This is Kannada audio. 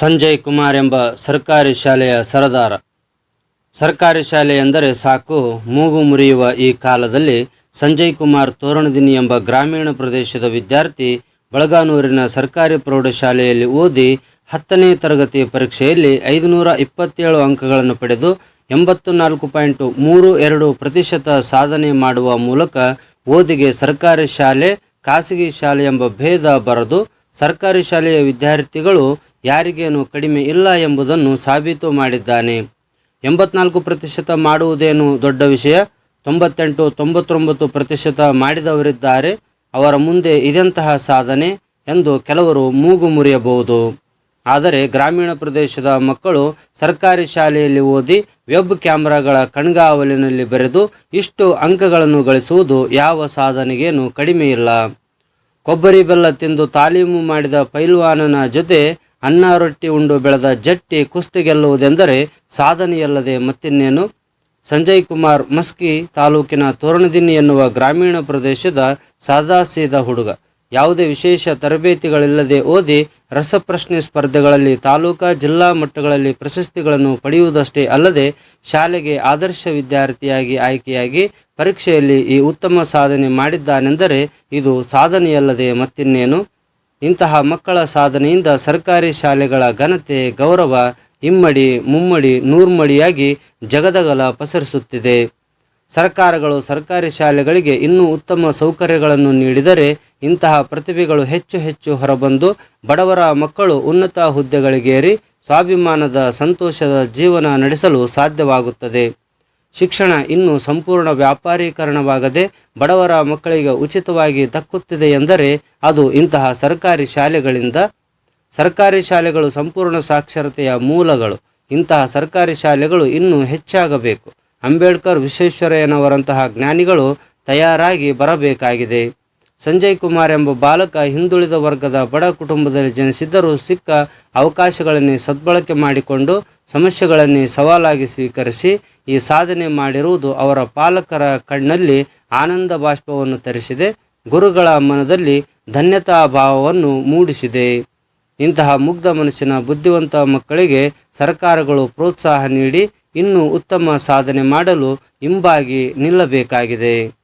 ಸಂಜಯ್ ಕುಮಾರ್ ಎಂಬ ಸರ್ಕಾರಿ ಶಾಲೆಯ ಸರದಾರ. ಸರ್ಕಾರಿ ಶಾಲೆ ಎಂದರೆ ಸಾಕು, ಮೂಗು ಮುರಿಯುವ ಈ ಕಾಲದಲ್ಲಿ ಸಂಜಯ್ ಕುಮಾರ್ ತೋರಣದಿನಿ ಎಂಬ ಗ್ರಾಮೀಣ ಪ್ರದೇಶದ ವಿದ್ಯಾರ್ಥಿ ಬಳಗಾನೂರಿನ ಸರ್ಕಾರಿ ಪ್ರೌಢಶಾಲೆಯಲ್ಲಿ ಓದಿ ಹತ್ತನೇ ತರಗತಿ ಪರೀಕ್ಷೆಯಲ್ಲಿ ಐದುನೂರ ಇಪ್ಪತ್ತೇಳು ಅಂಕಗಳನ್ನು ಪಡೆದು ಎಂಬತ್ತು ನಾಲ್ಕು ಪಾಯಿಂಟ್ ಮೂರು ಎರಡು ಪ್ರತಿಶತ ಸಾಧನೆ ಮಾಡುವ ಮೂಲಕ ಓದಿಗೆ ಸರ್ಕಾರಿ ಶಾಲೆ, ಖಾಸಗಿ ಶಾಲೆ ಎಂಬ ಭೇದ ಬರೆದು ಸರ್ಕಾರಿ ಶಾಲೆಯ ವಿದ್ಯಾರ್ಥಿಗಳು ಯಾರಿಗೇನು ಕಡಿಮೆ ಇಲ್ಲ ಎಂಬುದನ್ನು ಸಾಬೀತು ಮಾಡಿದ್ದಾನೆ. ಎಂಬತ್ನಾಲ್ಕು ಪ್ರತಿಶತ ಮಾಡುವುದೇನು ದೊಡ್ಡ ವಿಷಯ? ತೊಂಬತ್ತೆಂಟು, ತೊಂಬತ್ತೊಂಬತ್ತು ಪ್ರತಿಶತ ಮಾಡಿದವರಿದ್ದಾರೆ. ಅವರ ಮುಂದೆ ಇದೆಂತಹ ಸಾಧನೆ ಎಂದು ಕೆಲವರು ಮೂಗು ಮುರಿಯಬಹುದು. ಆದರೆ ಗ್ರಾಮೀಣ ಪ್ರದೇಶದ ಮಕ್ಕಳು ಸರ್ಕಾರಿ ಶಾಲೆಯಲ್ಲಿ ಓದಿ ವೆಬ್ ಕ್ಯಾಮ್ರಾಗಳ ಕಣ್ಗಾವಲಿನಲ್ಲಿ ಬರೆದು ಇಷ್ಟು ಅಂಕಗಳನ್ನು ಗಳಿಸುವುದು ಯಾವ ಸಾಧನೆಗೇನು ಕಡಿಮೆ ಇಲ್ಲ. ಕೊಬ್ಬರಿ ಬೆಲ್ಲ ತಿಂದು ತಾಲೀಮು ಮಾಡಿದ ಪೈಲ್ವಾನನ ಜೊತೆ ಅನ್ನ ರೊಟ್ಟಿ ಉಂಡು ಬೆಳೆದ ಜಟ್ಟಿ ಕುಸ್ತಿ ಗೆಲ್ಲುವುದೆಂದರೆ ಸಾಧನೆಯಲ್ಲದೆ ಮತ್ತಿನ್ನೇನು? ಸಂಜಯ್ ಕುಮಾರ್ ಮಸ್ಕಿ ತಾಲೂಕಿನ ತೋರಣದಿನ್ನಿ ಎನ್ನುವ ಗ್ರಾಮೀಣ ಪ್ರದೇಶದ ಸಾದಾಸೀದ ಹುಡುಗ. ಯಾವುದೇ ವಿಶೇಷ ತರಬೇತಿಗಳಿಲ್ಲದೆ ಓದಿ ರಸಪ್ರಶ್ನೆ ಸ್ಪರ್ಧೆಗಳಲ್ಲಿ ತಾಲೂಕಾ ಜಿಲ್ಲಾ ಮಟ್ಟಗಳಲ್ಲಿ ಪ್ರಶಸ್ತಿಗಳನ್ನು ಪಡೆಯುವುದಷ್ಟೇ ಅಲ್ಲದೆ ಶಾಲೆಗೆ ಆದರ್ಶ ವಿದ್ಯಾರ್ಥಿಯಾಗಿ ಆಯ್ಕೆಯಾಗಿ ಪರೀಕ್ಷೆಯಲ್ಲಿ ಈ ಉತ್ತಮ ಸಾಧನೆ ಮಾಡಿದ್ದಾನೆಂದರೆ ಇದು ಸಾಧನೆಯಲ್ಲದೆ ಮತ್ತಿನ್ನೇನು? ಇಂತಹ ಮಕ್ಕಳ ಸಾಧನೆಯಿಂದ ಸರ್ಕಾರಿ ಶಾಲೆಗಳ ಘನತೆ, ಗೌರವ ಇಮ್ಮಡಿ, ಮುಮ್ಮಡಿ, ನೂರ್ಮಡಿಯಾಗಿ ಜಗದಗಲ ಪಸರಿಸುತ್ತಿದೆ. ಸರ್ಕಾರಗಳು ಸರ್ಕಾರಿ ಶಾಲೆಗಳಿಗೆ ಇನ್ನೂ ಉತ್ತಮ ಸೌಕರ್ಯಗಳನ್ನು ನೀಡಿದರೆ ಇಂತಹ ಪ್ರತಿಭೆಗಳು ಹೆಚ್ಚು ಹೆಚ್ಚು ಹೊರಬಂದು ಬಡವರ ಮಕ್ಕಳು ಉನ್ನತ ಹುದ್ದೆಗಳಿಗೇರಿ ಸ್ವಾಭಿಮಾನದ ಸಂತೋಷದ ಜೀವನ ನಡೆಸಲು ಸಾಧ್ಯವಾಗುತ್ತದೆ. ಶಿಕ್ಷಣ ಇನ್ನೂ ಸಂಪೂರ್ಣ ವ್ಯಾಪಾರೀಕರಣವಾಗದೆ ಬಡವರ ಮಕ್ಕಳಿಗೆ ಉಚಿತವಾಗಿ ದಕ್ಕುತ್ತಿದೆ ಎಂದರೆ ಅದು ಇಂತಹ ಸರ್ಕಾರಿ ಶಾಲೆಗಳಿಂದ, ಸರ್ಕಾರಿ ಶಾಲೆಗಳು ಸಂಪೂರ್ಣ ಸಾಕ್ಷರತೆಯ ಮೂಲಗಳು. ಇಂತಹ ಸರ್ಕಾರಿ ಶಾಲೆಗಳು ಇನ್ನೂ ಹೆಚ್ಚಾಗಬೇಕು. ಅಂಬೇಡ್ಕರ್ ವಿಶ್ವೇಶ್ವರಯ್ಯನವರಂತಹ ಜ್ಞಾನಿಗಳು ತಯಾರಾಗಿ ಬರಬೇಕಾಗಿದೆ. ಸಂಜಯ್ ಕುಮಾರ್ ಎಂಬ ಬಾಲಕ ಹಿಂದುಳಿದ ವರ್ಗದ ಬಡ ಕುಟುಂಬದಲ್ಲಿ ಜನಿಸಿದ್ದರೂ ಸಿಕ್ಕ ಅವಕಾಶಗಳನ್ನೇ ಸದ್ಬಳಕೆ ಮಾಡಿಕೊಂಡು ಸಮಸ್ಯೆಗಳನ್ನೇ ಸವಾಲಾಗಿ ಸ್ವೀಕರಿಸಿ ಈ ಸಾಧನೆ ಮಾಡಿರುವುದು ಅವರ ಪಾಲಕರ ಕಣ್ಣಲ್ಲಿ ಆನಂದ ಬಾಷ್ಪವನ್ನು ತರಿಸಿದೆ. ಗುರುಗಳ ಮನದಲ್ಲಿ ಧನ್ಯತಾ ಭಾವವನ್ನು ಮೂಡಿಸಿದೆ. ಇಂತಹ ಮುಗ್ಧ ಮನಸ್ಸಿನ ಬುದ್ಧಿವಂತ ಮಕ್ಕಳಿಗೆ ಸರ್ಕಾರಗಳು ಪ್ರೋತ್ಸಾಹ ನೀಡಿ ಇನ್ನೂ ಉತ್ತಮ ಸಾಧನೆ ಮಾಡಲು ಹಿಂಬಾಗಿ ನಿಲ್ಲಬೇಕಾಗಿದೆ.